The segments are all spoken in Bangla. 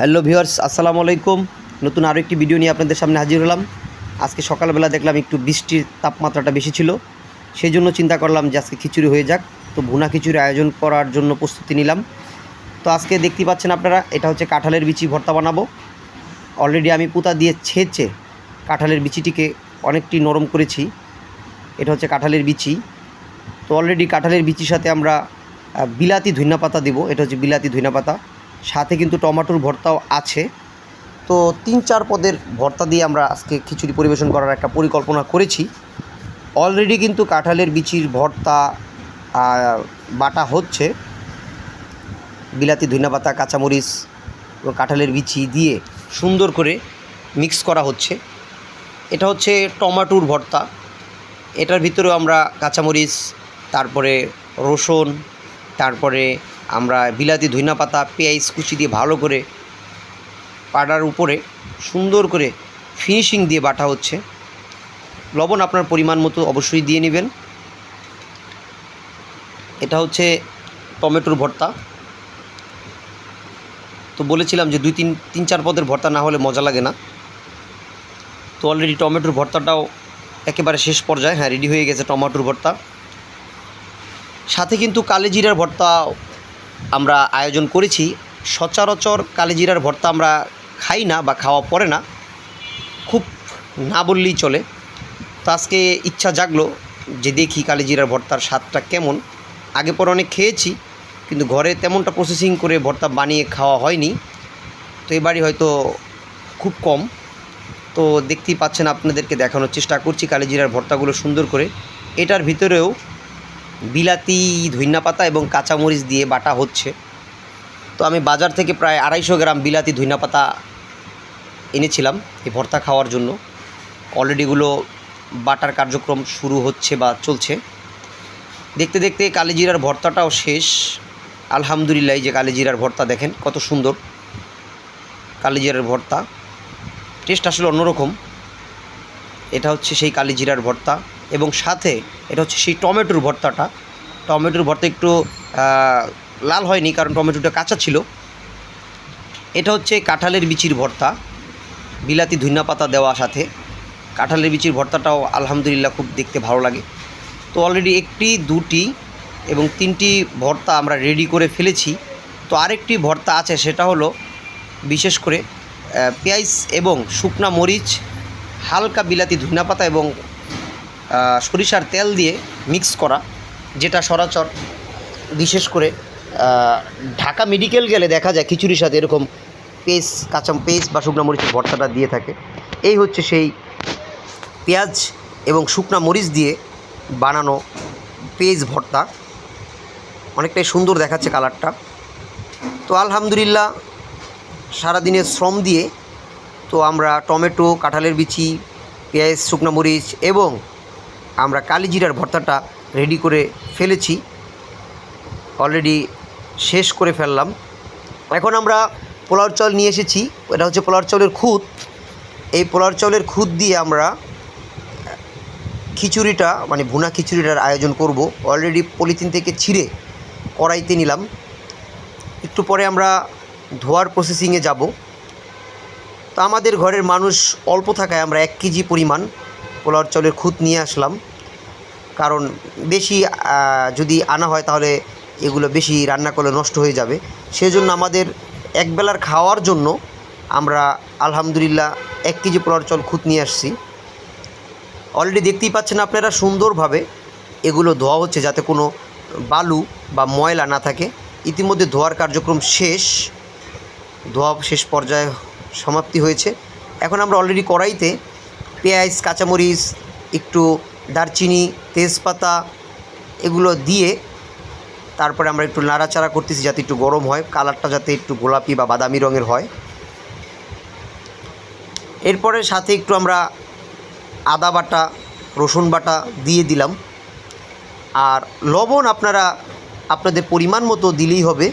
হ্যালো ভিউয়ার্স, আসসালামু আলাইকুম। নতুন আরও একটি ভিডিও নিয়ে আপনাদের সামনে হাজির হলাম। আজকে সকালবেলা দেখলাম একটু বৃষ্টির তাপমাত্রাটা বেশি ছিল। সেই জন্য চিন্তা করলাম যে আজকে খিচুড়ি হয়ে যাক। তো ভুনা খিচুড়ি আয়োজন করার জন্য প্রস্তুতি নিলাম। তো আজকে দেখতে পাচ্ছেন আপনারা, এটা হচ্ছে কাঁঠালের বিচি ভর্তা বানাবো। অলরেডি আমি পুতা দিয়ে ছেঁচে কাঁঠালের বিচিটিকে অনেকটি নরম করেছি। এটা হচ্ছে কাঁঠালের বিচি। তো অলরেডি কাঁঠালের বিচির সাথে আমরা বিলাতি ধইনা পাতা দিব। এটা হচ্ছে বিলাতি ধইনা পাতা। সাথে কিন্তু টমেটোর ভর্তাও আছে। তো তিন চার পদের ভর্তা দিয়ে আমরা আজকে খিচুড়ি পরিবেশন করার একটা পরিকল্পনা করেছি। অলরেডি কিন্তু কাঁঠালের বিচির ভর্তা বাটা হচ্ছে। বিলাতি ধইনা পাতা, কাঁচামরিচ এবং কাঁঠালের বিচি দিয়ে সুন্দর করে মিক্স করা হচ্ছে। এটা হচ্ছে টমাটোর ভর্তা। এটার ভিতরেও আমরা কাঁচামরিচ, তারপরে রসুন, তারপরে আমরা বিলাতি ধইনা পাতা, পেঁয়াজ কুচি দিয়ে ভালো করে পাড়ার উপরে সুন্দর করে ফিনিশিং দিয়ে বাটা হচ্ছে। লবণ আপনার পরিমাণ মতো অবশ্যই দিয়ে নেবেন। এটা হচ্ছে টমেটোর ভর্তা। তো বলেছিলাম যে দুই তিন তিন চার পদের ভর্তা না হলে মজা লাগে না। তো অলরেডি টমেটোর ভর্তাটাও একেবারে শেষ পর্যায়ে হ্যাঁ রেডি হয়ে গেছে টমেটোর ভর্তা। সাথে কিন্তু কালিজিরার ভর্তা আমরা আয়োজন করেছি। সচরাচর কালিজিরার ভর্তা আমরা খাই না বা খাওয়া পড়ে না। খুব না বললেই চলে। তো আজকে ইচ্ছা জাগলো যে দেখি কালিজিরার ভর্তার স্বাদটা কেমন। আগে পর অনেক খেয়েছি, কিন্তু ঘরে তেমনটা প্রসেসিং করে ভর্তা বানিয়ে খাওয়া হয়নি। তো এবারই হয়তো খুব কম। তো দেখতেই পাচ্ছেন আপনাদেরকে দেখানোর চেষ্টা করছি কালিজিরার ভর্তাগুলো সুন্দর করে। এটার ভিতরেও বিলাতি ধইনা পাতা এবং কাঁচামরিচ দিয়ে বাটা হচ্ছে। তো আমি বাজার থেকে প্রায় আড়াইশো গ্রাম বিলাতি ধইনা পাতা এনেছিলাম এই ভর্তা খাওয়ার জন্য। অলরেডিগুলো বাটার কার্যক্রম শুরু হচ্ছে বা চলছে। দেখতে দেখতে কালিজিরার ভর্তাটাও শেষ। আলহামদুলিল্লাহ যে কালিজিরার ভর্তা দেখেন, কত সুন্দর কালিজিরার ভর্তা। টেস্ট আসলে অন্যরকম। এটা হচ্ছে সেই কালিজিরার ভর্তা। এবং সাথে এটা হচ্ছে সেই টমেটোর ভর্তাটা। টমেটোর ভর্তা একটু লাল হয়নি কারণ টমেটোটা কাঁচা ছিল। এটা হচ্ছে কাঁঠালের বিচির ভর্তা। বিলাতি ধুইনা পাতা দেওয়া সাথে। কাঁঠালের বিচির ভর্তাটাও আলহামদুলিল্লাহ খুব দেখতে ভালো লাগে। তো অলরেডি একটি, দুটি এবং তিনটি ভর্তা আমরা রেডি করে ফেলেছি। তো আরেকটি ভর্তা আছে সেটা হলো বিশেষ করে পেঁয়াজ এবং শুকনা মরিচ, হালকা বিলাতি ধনিয়া পাতা এবং সরিষার তেল দিয়ে মিক্স করা, যেটা সরাচর, বিশেষ করে ঢাকা মেডিকেল গেলে দেখা যায় খিচুড়ির সাথে এরকম পেস্ট, কাঁচা পেস্ট বা শুকনা মরিচের ভর্তাটা দিয়ে থাকে। এই হচ্ছে সেই পেঁয়াজ এবং শুকনা মরিচ দিয়ে বানানো পেঁয়াজ ভর্তা। অনেকটাই সুন্দর দেখাচ্ছে কালারটা। তো আলহামদুলিল্লাহ, সারাদিনের শ্রম দিয়ে তো আমরা টমেটো, কাঁঠালের বিচি, পেঁয়াজ, শুকনো মরিচ এবং আমরা কালিজিরার ভর্তাটা রেডি করে ফেলেছি। অলরেডি শেষ করে ফেললাম। এখন আমরা পোলাওর চাল নিয়ে এসেছি। এটা হচ্ছে পোলাওর চাউলের খুদ। এই পোলাওর চাউলের খুদ দিয়ে আমরা খিচুড়িটা মানে ভুনা খিচুড়িটার আয়োজন করব। অলরেডি পলিথিন থেকে ছিঁড়ে কড়াইতে নিলাম। একটু পরে আমরা ধোয়ার প্রসেসিংয়ে যাব। তো আমাদের ঘরের মানুষ অল্প থাকায় আমরা এক কেজি পরিমাণ পোলাওর চাউলের খুঁত নিয়ে আসলাম। কারণ বেশি যদি আনা হয় তাহলে এগুলো বেশি রান্না করলে নষ্ট হয়ে যাবে। সেজন্য আমাদের একবেলার খাওয়ার জন্য আমরা আলহামদুলিল্লাহ এক কেজি পোলাওর চল খুঁত নিয়ে আসছি। অলরেডি দেখতেই পাচ্ছেন আপনারা সুন্দরভাবে এগুলো ধোয়া হচ্ছে যাতে কোনো বালু বা ময়লা না থাকে। ইতিমধ্যে ধোয়ার কার্যক্রম শেষ, ধোয়া শেষ পর্যায়ে সমাপ্তি হয়েছে। এখন আমরা অলরেডি কড়াইতে পেঁয়াজ, কাঁচামরিচ, একটু দারচিনি, তেজপাতা এগুলো দিয়ে তারপরে আমরা একটু নাড়াচাড়া করতেছি যাতে একটু গরম হয়। কালারটা যাতে একটু গোলাপি বা বাদামি রঙের হয়। এরপরে সাথে একটু আমরা আদা বাটা, রসুন বাটা দিয়ে দিলাম। আর লবণ আপনারা আপনাদের পরিমাণ মতো দিলেই হবে,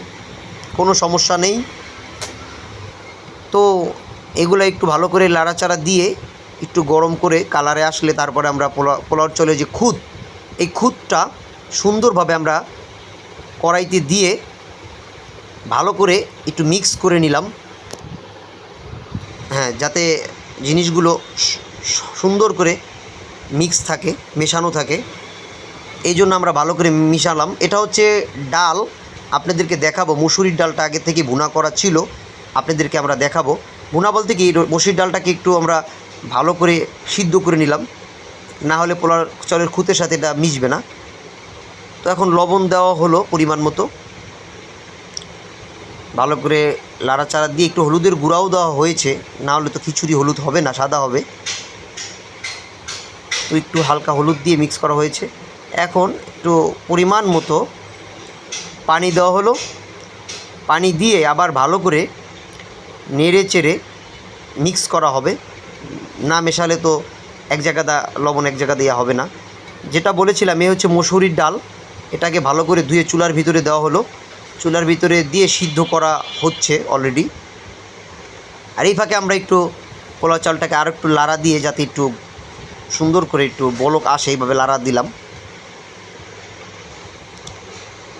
কোনো সমস্যা নেই। তো এগুলো একটু ভালো করে লাড়াচাড়া দিয়ে একটু গরম করে কালারে আসলে তারপরে আমরা পোলা পোলাওর চলে যে খুদ, এই খুদটা সুন্দরভাবে আমরা কড়াইতে দিয়ে ভালো করে একটু মিক্স করে নিলাম। হ্যাঁ যাতে জিনিসগুলো সুন্দর করে মিক্স থাকে, মেশানো থাকে। এই জন্য আমরা ভালো করে মিশালাম। এটা হচ্ছে ডাল। আপনাদেরকে দেখাবো, মুসুরির ডালটা আগে থেকে ভুনা করা ছিল। আপনাদেরকে আমরা দেখাবো। ভুনা বলতে কি মসুরির ডালটাকে একটু আমরা ভালো করে সিদ্ধ করে নিলাম। না হলে পোলার চলের খুঁতের সাথে এটা মিশবে না। তো এখন লবণ দেওয়া হলো পরিমাণ মতো। ভালো করে লাড়াচাড়া দিয়ে একটু হলুদের গুঁড়াও দেওয়া হয়েছে। না হলে তো খিচুড়ি হলুদ হবে না, সাদা হবে। তো একটু হালকা হলুদ দিয়ে মিক্স করা হয়েছে। এখন একটু পরিমাণ মতো পানি দেওয়া হলো। পানি দিয়ে আবার ভালো করে নেড়ে চেড়ে মিক্স করা হবে। না মেশালে তো এক জায়গা দা লবণ এক জায়গা দেওয়া হবে না। যেটা বলেছিলাম, এ হচ্ছে মসুরির ডাল। এটাকে ভালো করে ধুয়ে চুলার ভিতরে দেওয়া হলো। চুলার ভিতরে দিয়ে সিদ্ধ করা হচ্ছে অলরেডি আর এই ফাঁকে আমরা একটু পোলাও চালটাকে আরও একটু লাড়া দিয়ে যাতে একটু সুন্দর করে একটু বলক আসে, এইভাবে লাড়া দিলাম।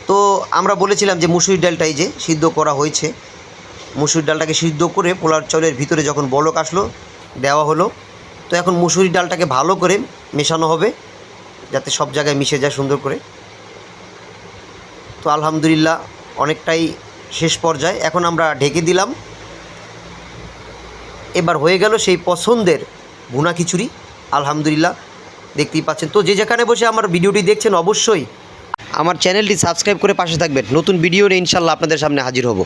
তো আমরা বলেছিলাম যে মুসুরির ডালটা এই যে সিদ্ধ করা হয়েছে। মুসুরির ডালটাকে সিদ্ধ করে পোলার চাউলের ভিতরে যখন বলক আসলো দেওয়া হলো। তো এখন মুসুরি ডালটাকে ভালো করে মেশানো হবে, যাতে সব জায়গায় মিশে যায় সুন্দর করে। তো আলহামদুলিল্লাহ অনেকটাই শেষ পর্যায়ে। এখন আমরা ঢেকে দিলাম। এবার হয়ে গেল সেই পছন্দের ভুনা খিচুড়ি। আলহামদুলিল্লাহ দেখতেই পাচ্ছেন। তো যে যেখানে বসে আমার ভিডিওটি দেখছেন অবশ্যই আমার চ্যানেলটি সাবস্ক্রাইব করে পাশে থাকবেন। নতুন ভিডিও নিয়ে ইনশাল্লাহ আপনাদের সামনে হাজির হব।